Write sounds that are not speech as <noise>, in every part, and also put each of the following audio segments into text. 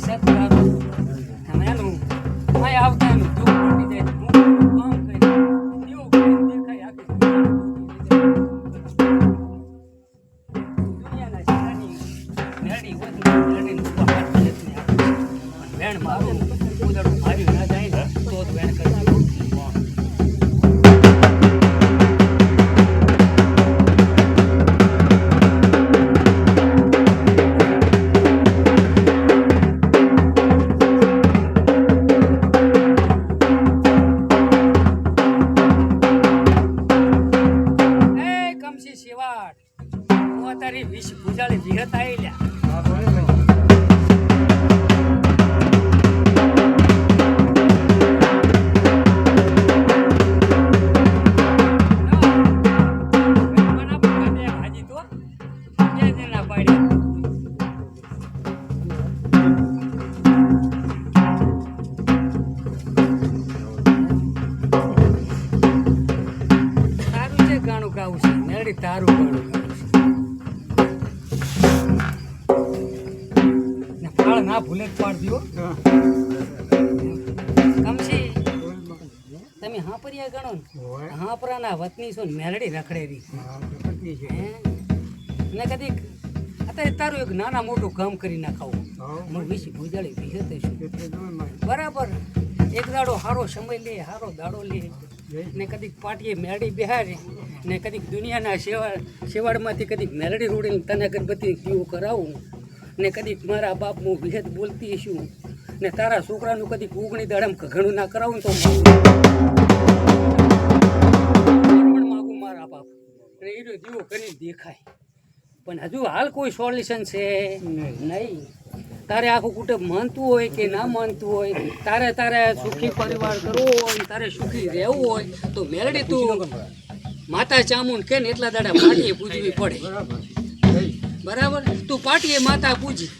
Saya kurang. પાડ્યા ગાણું ગાવું છે મેળી તારું ગાણું ગાવું છે. ફાળ ના ભૂલે જ પાડજો કમસી તમે હાંપરિયા ગણો ને હાંપરાના વતની છો ને મેલડી રખડેરી હે? ને કદીક અત્યારે તારું એક નાના મોટું કામ કરી નાખાવું. હું. વિશે ભૂજાળી વિહતે છું. બરાબર. એક દાડો સારો સમય લે સારો દાડો લે. ને કદીક પાટીએ મેળી બિહારે ને કદીક દુનિયાના શેવાડ શેવાડમાંથી કદીક મેલડી રોડીને તને ગણપતિ જીવું કરાવું. ને કદીક મારા બાપ હું વિહેત બોલતી છું. ને તારા છોકરાનું કદીક ઉગણી દાડમ ઘણું ના કરાવું તો માગું મારા બાપ. અને એ દીવો કરીને દેખાય. પણ હજુ હાલ કોઈ સોલ્યુશન છે? નહીં. તારે આખું કુટુંબ માનતું હોય કે ના માનતું હોય? તારે તારે સુખી પરિવાર કરવો હોય તારે સુખી રહેવું હોય તો મેળડી તું માતા ચામુંડ કે ને એટલા દાડા પાટીએ પૂજવી પડે. બરાબર. તું પાટીએ માતા પૂજી.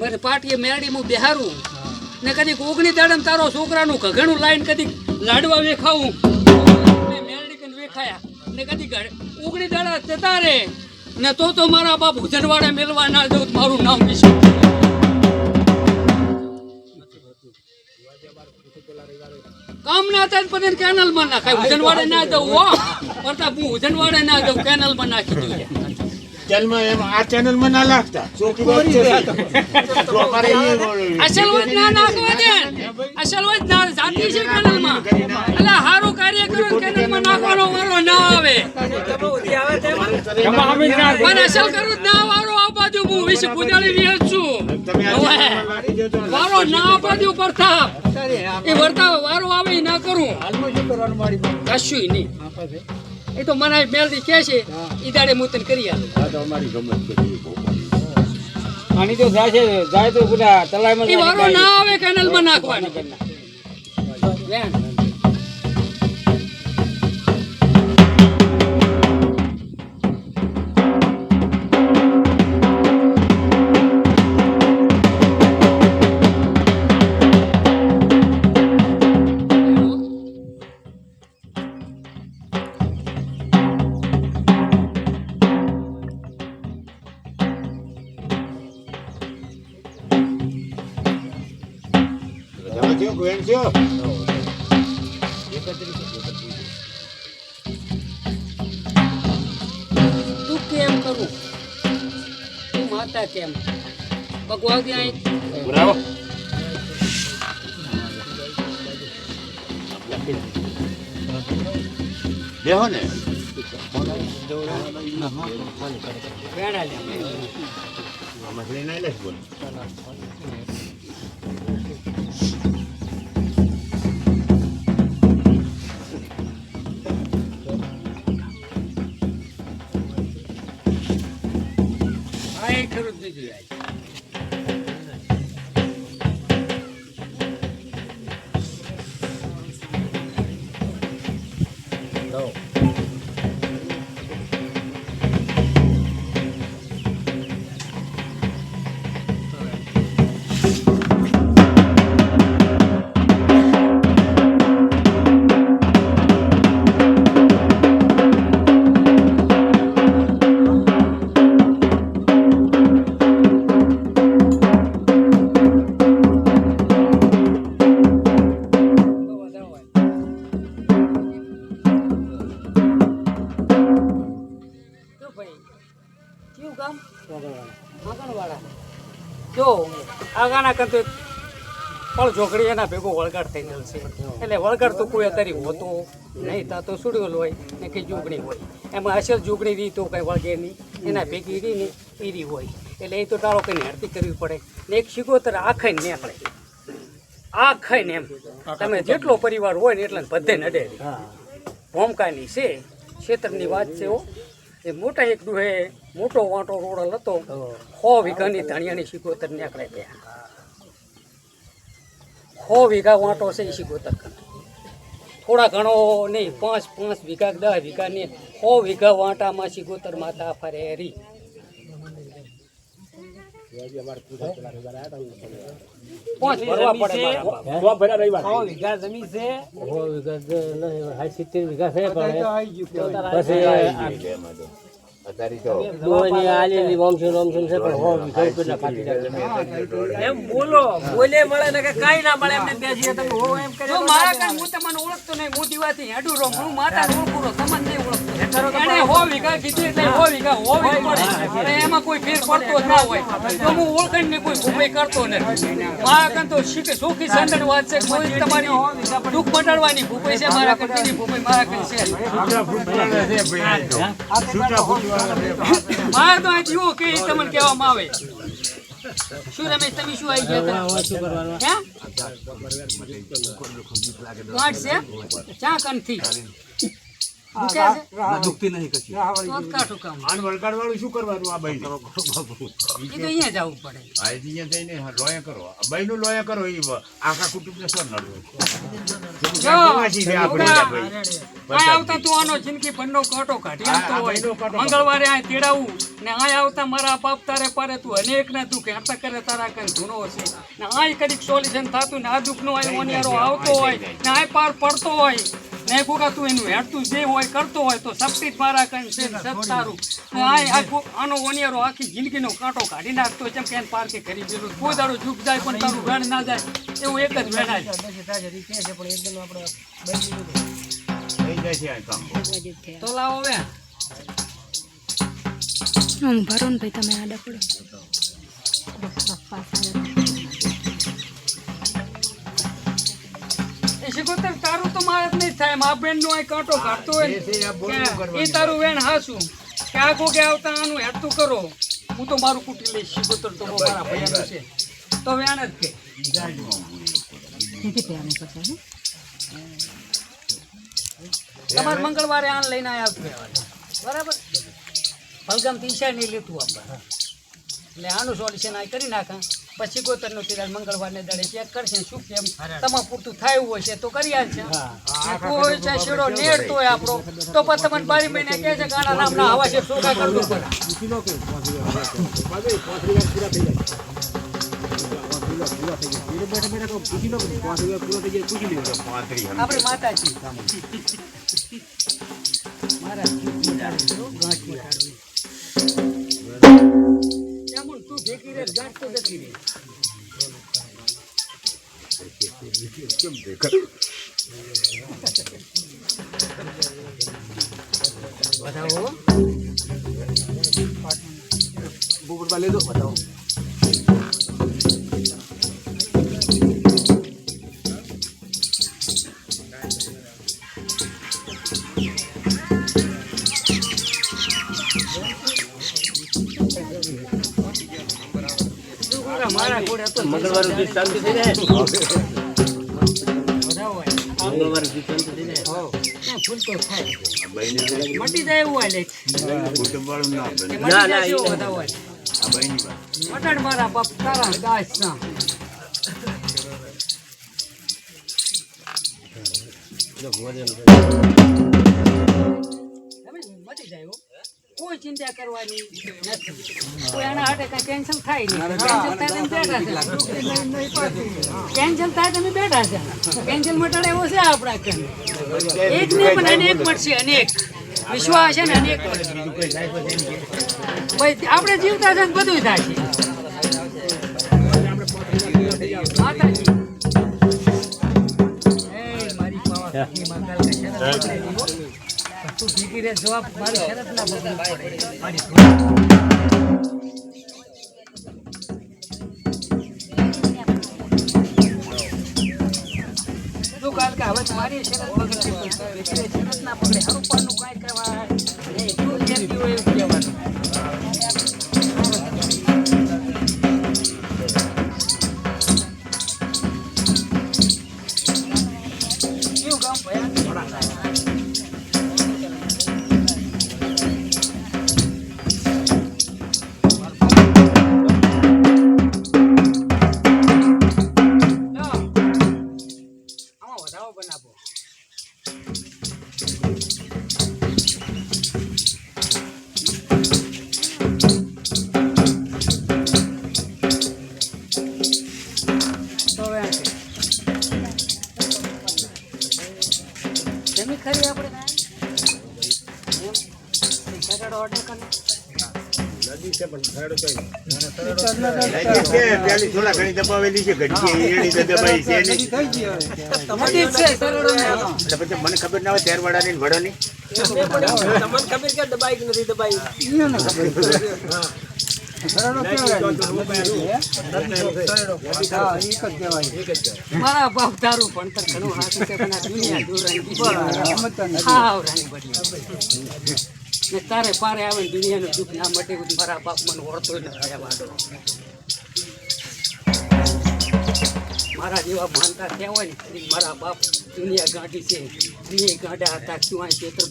મને પાટીએ મેળડી હું બિહારું. ને કદીક ઓગણી દાડમ તારો છોકરાનું ઘઘણું લાઈન કદીક લાડવા વેખાવું. મેળડી કન વેખાયા. ને કદીક ઓગણી દાડા જતા રે ને તો તો મારા બાપ ઉજનવાડા મેલવા ના દઉં મારું નામ વિશે કામ ના થાય તો કેનલમાં નાખાય. ઉજનવાડે ના દઉં હો. પરતા હું ઉજનવાડે ના દઉં કેનલમાં નાખી દઉં ચેનલમાં એમ આ ચેનલમાં ના નાખતા. વાત અસલ વજ ના નાખવા દે. અસલ વજ ના જાતી છે પણ અસલ કરું ના વારો આ બાજુ હું વિશે પૂજાળી રહ્યો છું તમે આ હવે. ચેનલમાં લાગી જજો ને. વારો ના આ બાજુ પ્રતાપ એ વર્તા વારો આવે ના કરું કશું નહીં એ તો મને મેલડી કહે છે ઈ દાડે હું તને કરી આલું અમારી ગમત છે એ બહુ. આની તો જાય છે જાય તો તલાઈમાં વારો ના આવે કેનલમાં નાખવાની વેણ. ગોવિંદ થયો. તું કેમ કરું તું માતા કેમ ભગવાન ત્યાં બરાબર. બેહો ને વેણા લે આમાં લઈને આવેલા છે બોલ. એ ખરું જ કરતો પણ જોગડી એના ભેગો વળગાડ થઈ ગયેલ છે એટલે વળગાડ તો કોઈ અત્યારે હોતો નહીં તા તો સુડ્યોલ હોય ને કે જુગણી હોય. એમાં અસલ જુગણી રી તો કંઈ વળગે નહીં એના ભેગી રી ને ઈરી હોય. એટલે એ તો ટાળો કંઈ હરતી કરવી પડે. ને એક શિકોતર આખાઈ નીકળે. આખાઈ ને એમ. તમે જેટલો પરિવાર હોય ને એટલે બધે નડે ભોમકાની છે ક્ષેત્રની વાત છે હો. એ મોટા એક દુહે મોટો વાંટો રોડલ હતો. સો વીઘાની ધણિયાની શિકોતર નીકળે ત્યાં. સો વીઘા વાંટો છે એ શિકોતર થોડા ઘણો નહીં પાંચ પાંચ વીઘા દસ વીઘા ને સો વીઘા વાંટામાં શિકોતર માતા ફરે રી. વીઘા જમીન છે. ઓળખતો નહીં મોટી વાત હેડું રહું હું માતા ઓળખું તમને નહીં ઓળખતો. એને હો વીઘા કીધી એટલે હો વીઘા હોવી પડે. અને એમાં કોઈ ફેર પડતો ના હોય. તો હું ઓળખાણ કોઈ કરતો નથી. મારા કાન તો સુખી વાત છે. કોઈ તમારી દુઃખ મટાડવાની ભૂપાઈ છે. મારા કાન તેની મારા કાન છે. મારા તો આ જીવો કે ઈ તમને કહેવામાં આવે. શું રમેશ તમે શું આવી ગયા હતા? હે? છે? ચા કંઠી. દુખે છે? તો જ કાઠું કામ. આન વળગાડ વાળું શું કરવાનું આ બાઈને? ઈ તો અહીંયા જવું પડે. આ અહીંયા જઈને લોયા કરો આ બાઈનું લોયા કરો એ આખા કુટુંબને શું નડવું? જો, વાંચી દે આપણે ભાઈ. આવતા તું આનો જિંદગી ભરનો કાંટો કાઢી આવતો હોય. મંગળવારે આ તેડાવું ને આય આવતા મારા બાપ તારે પારે તું અનેક ના દુઃખ કહેતા કરે તારા કઈ ધૂનો છે ને આય કદીક સોલ્યુશન થતું ને આ દુઃખનો આય ઓનિયારો આવતો હોય ને આય પાર પડતો હોય ને કોકા તું એનું હેડતું જે હોય કરતો હોય તો શક્તિ મારા કઈ છે ને સબ તારું આય આખો આનો ઓનિયારો આખી જિંદગીનો કાંટો કાઢી નાખતો જેમ કે એને કરી દેલું કોઈ દાડો ઝૂક જાય પણ તારું ગણ ના જાય એવું એક જ વેણાય છે તો લાવો હવે હું ભરો ને ભાઈ તમે આડા પડો એ શિકોતર તારું તો મારે જ નહીં થાય મા બેન નો કાંટો કાઢતો હોય એ આ કે. તારું વેણ હાસું કે આ કોકે આવતા આનું હેતું કરો. હું તો મારું કુટી લઈશ શિકોતર તો મારા ભૈયા છે. તો વેણ જ કે. તમારે મંગળવારે આન લઈને આવ્યા બરાબર? ભલગામથી ઈશા નહીં લેતું આપણે એટલે આનું સોલ્યુશન આ કરી નાખા. પછી ગોતરનો તિરાડ મંગળવારને દાડે ચેક કરશે શું કેમ. તમારે પૂરતું થાય હોય છે તો કરી આવશે કોઈ છે શેડો નેડતો હોય આપણો. તો પણ તમને બારી મહિને કહે છે કે આના નામના હવા છે સોગા કરવું પડે. આપણે માતાજી. <laughs> મારા. જેમન રે ગાંઠ તો જતી રે બતાવો. મંગળવાર સુધી શાંતિ થઈ જાય. મંગળવાર સુધી શાંતિ થઈ જાય ક્યાં ભૂલ તો થાય. મટી જાય એવું હાલે. ના, ના, હાલે. મટાડ મારા બાપ તારા ગાય ના. કોઈ ચિંતા કરવાની નથી. કોઈ એના હાટે કાંઈ કેન્સલ થાય નહીં. કેન્સલ થાય તમે બેઠા છે. કેન્સલ થાય છે. કેન્સલ મટાડે એવો છે આપણા એક નહીં પણ અનેક મળશે અનેક વિશ્વાસ છે ને અનેક મળશે. ભાઈ આપણે જીવતા છે ને બધું થાય છે. માતાજી. એ મારી પાવા મંગલ કે શરત પકડેલી હો. તું ભીગી રે જવાબ મારી શરત ના બદલવી પડે. તું કાલ કે હવે તમારી શરત બગડતી હોય તો ભીગી રે શરત ના પકડે હરું થોડા ઘણી દબાવેલી છે દબાઈ. એટલે પછી મને ખબર ના હોય તેરવાડાની વડાની વડાની તમને ખબર કે દબાઈ કે નથી દબાઈ મારા બાપ તારું ભણતર ઘણું હાથ છે પણ આ દુનિયા દૂર રાણી ને તારે પારે આવે ને દુનિયાનું દુઃખ ના મટે મારા બાપ મને ઓળતો નથી વાતો મારા જેવા માનતા થયા હોય ને મારા બાપ દુનિયા ગાંઠી છે. દુનિયા ગાંડા હતા શું આ ખેતર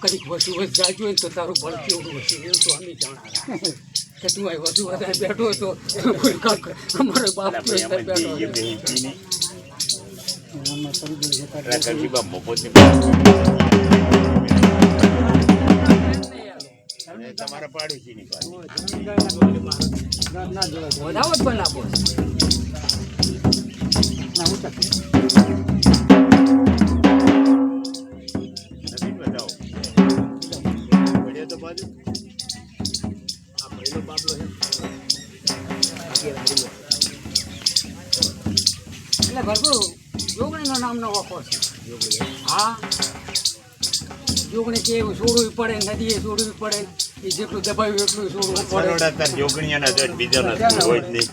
કદીક વધુ વધ જાજુ હોય ને તો તારું બળ કેવડું હશે એવું તો અમે જાણા કે તું આ વધુ વધારે બેઠો કાંક અમારો બાપ તો બેઠો તમારા પાડોશી ની પાસે વધાવો જ બનાવો નવીન બતાવો. પડ્યો તો બાજુ? એટલે ભરપૂર જોગણીનો નામનો વખો છે. હા? જોગણી કે છોડવું પડે નદીએ છોડવી પડે. જેટલું દબાવ્યું એટલું છોડવું પડે. સરોડા તાર જોગણીયાના જ હોય, હોય જ નહીં.